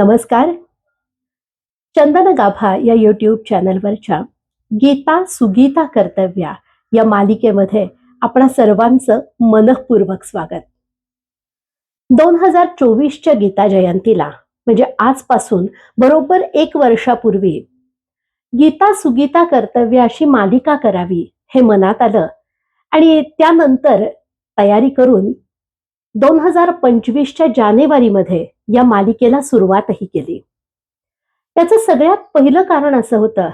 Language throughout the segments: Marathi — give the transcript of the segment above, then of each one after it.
नमस्कार. चंदन गाभा या युट्यूब चॅनलवरच्या गीता सुगीता कर्तव्या या मालिकेमध्ये आपणा सर्वांचं मनःपूर्वक स्वागत. दोन हजार चोवीसच्या गीता जयंतीला म्हणजे आजपासून बरोबर एक वर्षापूर्वी गीता सुगीता कर्तव्य अशी मालिका करावी हे मनात आलं आणि त्यानंतर तयारी करून दोन हजार पंचवीसच्या जानेवारीमध्ये या मालिकेला सुरुवातही केली. त्याचं सगळ्यात पहिलं कारण असं होतं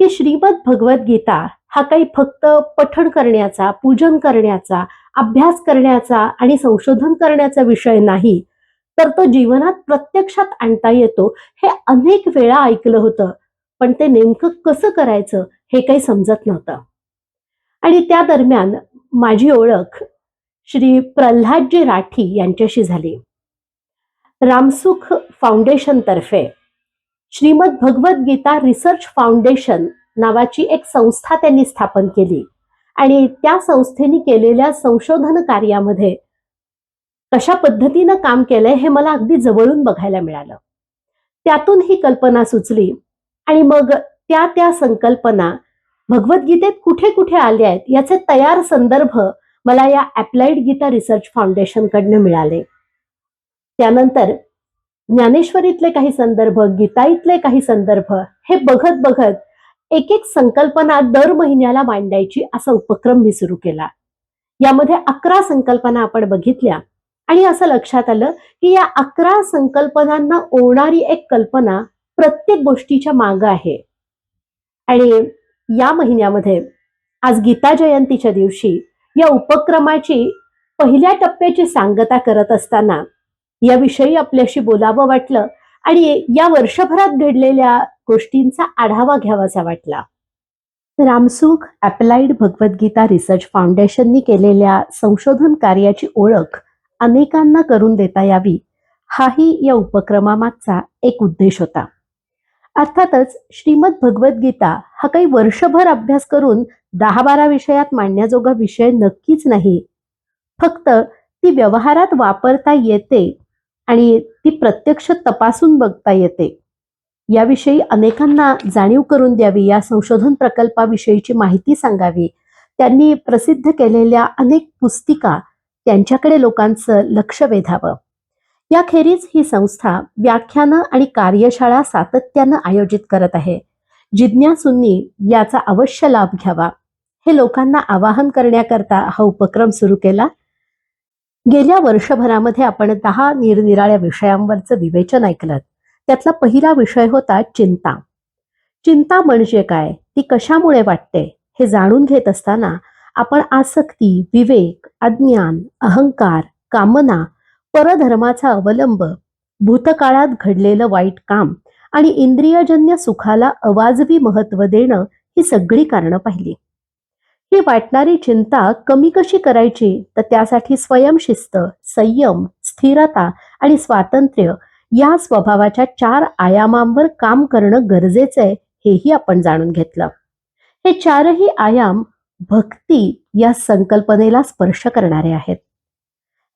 की श्रीमद भगवद्गीता हा काही फक्त पठण करण्याचा पूजन करण्याचा अभ्यास करण्याचा आणि संशोधन करण्याचा विषय नाही तर तो जीवनात प्रत्यक्षात आणता येतो हे अनेक वेळा ऐकलं होतं पण ते नेमकं कसं करायचं हे काही समजत नव्हतं. आणि त्या दरम्यान माझी ओळख श्री प्रल्हादजी राठी यांच्याशी झाली. रामसुख फाउंडेशन तर्फे. श्रीमद भगवद्गीता रिसर्च फाउंडेशन नावाची एक संस्था त्यांनी स्थापन केली. आणि त्या संस्थेने केलेल्या संशोधन कार्यामध्ये कशा पद्धतीनं काम केलंय हे मला अगदी जवळून बघायला मिळालं. त्यातून ही कल्पना सुचली आणि मग त्या त्या संकल्पना भगवद्गीतेत कुठे कुठे आल्या आहेत याचे तयार संदर्भ मला या अप्लाइड गीता रिसर्च फाउंडेशन कडनं मिळाले. त्यानंतर ज्ञानेश्वरीतले काही संदर्भ गीताईतले काही संदर्भ हे बघत बघत एक एक संकल्पना दर महिन्याला मांडायची असा उपक्रम मी सुरू केला. यामध्ये अकरा संकल्पना आपण बघितल्या आणि असं लक्षात आलं की या अकरा संकल्पनांना ओढणारी एक कल्पना प्रत्येक गोष्टीच्या माग आहे. आणि या महिन्यामध्ये आज गीता जयंतीच्या दिवशी या उपक्रमाची पहिल्या टप्प्याची सांगता करत असताना याविषयी आपल्याशी बोलावं वाटलं आणि या वर्षभरात घडलेल्या गोष्टींचा आढावा घ्यावासा वाटला. रामसुख अप्लाइड भगवद्गीता रिसर्च फाउंडेशननी केलेल्या संशोधन कार्याची ओळख अनेकांना करून देता यावी हाही या उपक्रमामागचा एक उद्देश होता. अर्थातच श्रीमद भगवद्गीता हा काही वर्षभर अभ्यास करून दहा बारा विषयात मांडण्याजोगा विषय नक्कीच नाही. फक्त ती व्यवहारात वापरता येते आणि ती प्रत्यक्ष तपासून बघता येते. याविषयी अनेकांना जाणीव करून द्यावी या संशोधन प्रकल्पाविषयीची माहिती सांगावी. त्यांनी प्रसिद्ध केलेल्या अनेक पुस्तिका त्यांच्याकडे लोकांचं लक्ष वेधावं. याखेरीज ही संस्था व्याख्यानं आणि कार्यशाळा सातत्यानं आयोजित करत आहे. जिज्ञासूंनी याचा अवश्य लाभ घ्यावा. हे लोकांना आवाहन करण्याकरता हा उपक्रम सुरू केला. गेल्या वर्षभरामध्ये आपण दहा निरनिराळ्या विषयांवरचं विवेचन ऐकलं त्यातला पहिला विषय होता चिंता. चिंता म्हणजे काय? ती कशामुळे वाटते? हे जाणून घेत असताना आपण आसक्ती विवेक अज्ञान अहंकार कामना परधर्माचा अवलंब भूतकाळात घडलेलं वाईट काम आणि इंद्रियजन्य सुखाला अवाजवी महत्त्व देणं ही सगळी कारणं पाहिली. ही वाटणारी चिंता कमी कशी करायची? तर त्यासाठी स्वयंशिस्त संयम स्थिरता आणि स्वातंत्र्य या स्वभावाच्या चार आयामांवर काम करणं गरजेचं आहे हेही आपण जाणून घेतलं. हे चारही आयाम भक्ती या संकल्पनेला स्पर्श करणारे आहेत.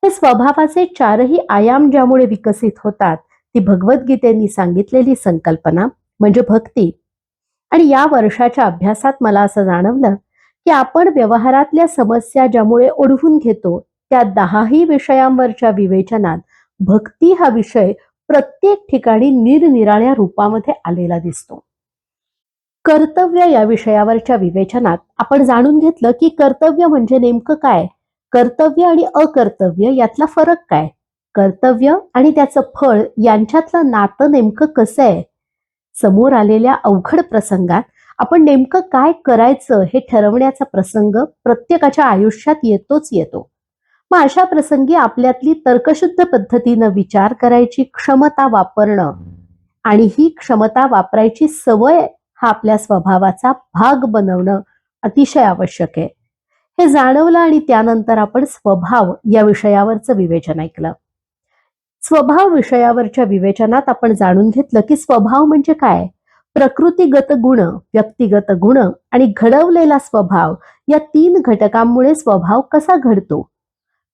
हे स्वभावाचे चारही आयाम ज्यामुळे विकसित होतात ती भगवद्गीतेनी सांगितलेली संकल्पना म्हणजे भक्ती. आणि या वर्षाच्या अभ्यासात मला असं जाणवलं की आपण व्यवहारातल्या समस्या ज्यामुळे ओढवून घेतो त्या दहाही विषयांवरच्या विवेचनात भक्ती हा विषय प्रत्येक ठिकाणी निरनिराळ्या रूपामध्ये आलेला दिसतो. कर्तव्य या विषयावरच्या विवेचनात आपण जाणून घेतलं की कर्तव्य म्हणजे नेमकं काय? कर्तव्य आणि अकर्तव्य यातला फरक काय? कर्तव्य आणि त्याचं फळ यांच्यातलं नातं नेमकं कसं आहे? समोर आलेल्या अवघड प्रसंगात आपण नेमकं काय करायचं हे ठरवण्याचा प्रसंग प्रत्येकाच्या आयुष्यात येतोच येतो. मग अशा प्रसंगी आपल्यातली तर्कशुद्ध पद्धतीनं विचार करायची क्षमता वापरणं आणि ही क्षमता वापरायची सवय हा आपल्या स्वभावाचा भाग बनवणं अतिशय आवश्यक आहे. हे जाणवलं आणि त्यानंतर आपण स्वभाव या विषयावरचं विवेचन ऐकलं. स्वभाव विषयावरच्या विवेचनात आपण जाणून घेतलं की स्वभाव म्हणजे काय? प्रकृतीगत गुण व्यक्तिगत गुण आणि घडवलेला स्वभाव या तीन घटकांमुळे स्वभाव कसा घडतो?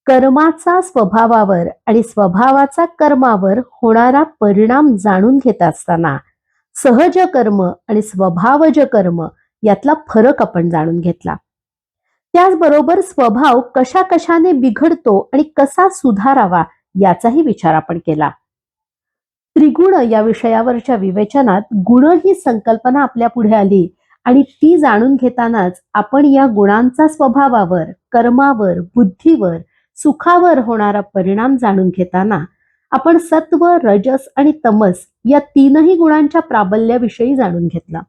कर्माचा स्वभावावर आणि स्वभावाचा कर्मावर होणारा परिणाम जाणून घेत असताना सहज कर्म आणि स्वभावज कर्म यातला फरक आपण जाणून घेतला. त्याचबरोबर स्वभाव कशा कशाने बिघडतो आणि कसा सुधारावा याचाही विचार आपण केला. त्रिगुण या विषयावरच्या विवेचनात गुण ही संकल्पना आपल्या पुढे आली आणि ती जाणून घेतानाच आपण या गुणांचा स्वभावावर कर्मावर बुद्धीवर सुखावर होणारा परिणाम जाणून घेताना आपण सत्व रजस आणि तमस या तीनही गुणांच्या प्राबल्याविषयी जाणून घेतला.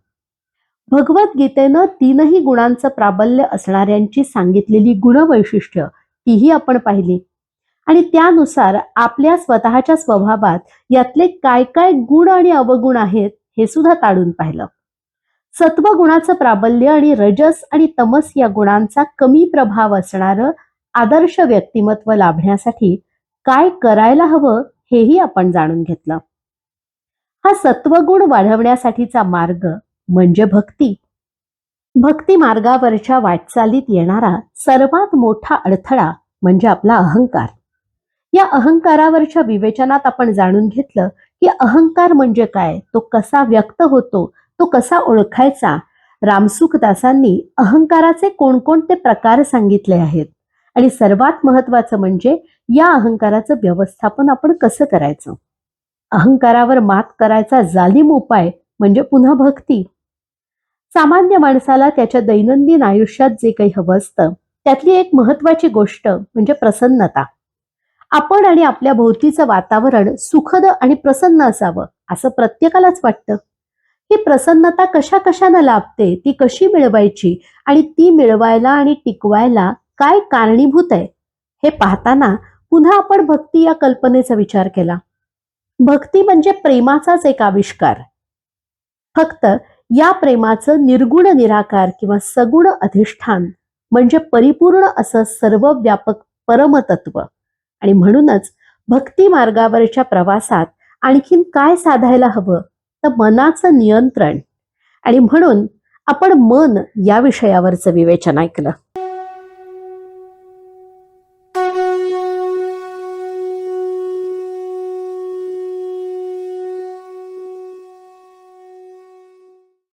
भगवद्गीतेनं तीनही गुणांचं प्राबल्य असणाऱ्यांची सांगितलेली गुणवैशिष्ट्य तीही आपण पाहिली. आणि त्यानुसार आपल्या स्वतःच्या स्वभावात यातले काय काय गुण आणि अवगुण आहेत हे सुद्धा ताडून पाहिलं. सत्वगुणाचं प्राबल्य आणि रजस आणि तमस या गुणांचा कमी प्रभाव असणारं आदर्श व्यक्तिमत्व लाभण्यासाठी काय करायला हवं हेही आपण जाणून घेतलं. हा सत्वगुण वाढवण्यासाठीचा मार्ग म्हणजे भक्ती. भक्ती मार्गावरच्या वाटचालीत येणारा सर्वात मोठा अडथळा म्हणजे आपला अहंकार. या अहंकारावरच्या विवेचनात आपण जाणून घेतलं की अहंकार म्हणजे काय? तो कसा व्यक्त होतो? तो कसा ओळखायचा? रामसुखदासांनी अहंकाराचे कोणकोणते प्रकार सांगितले आहेत? आणि सर्वात महत्वाचं म्हणजे या अहंकाराचं व्यवस्थापन आपण कसं करायचं? अहंकारावर मात करायचा जालिम उपाय म्हणजे पुन्हा भक्ती. सामान्य माणसाला त्याच्या दैनंदिन आयुष्यात जे काही हवं असतं त्यातली एक महत्वाची गोष्ट म्हणजे प्रसन्नता. आपण आणि आपल्या भोवतीचं वातावरण सुखद आणि प्रसन्न असावं असं प्रत्येकालाच वाटतं. ही प्रसन्नता कशा कशानं लाभते ती कशी मिळवायची आणि ती मिळवायला आणि टिकवायला काय कारणीभूत आहे हे पाहताना पुन्हा आपण भक्ती या कल्पनेचा विचार केला. भक्ती म्हणजे प्रेमाचाच एक आविष्कार. फक्त या प्रेमाचं निर्गुण निराकार किंवा सगुण अधिष्ठान म्हणजे परिपूर्ण असं सर्व व्यापक परमतत्व. आणि म्हणूनच भक्ती मार्गावरच्या प्रवासात आणखीन काय साधायला हवं? तर मनाचं नियंत्रण. आणि म्हणून आपण मन या विषयावरचं विवेचन ऐकलं.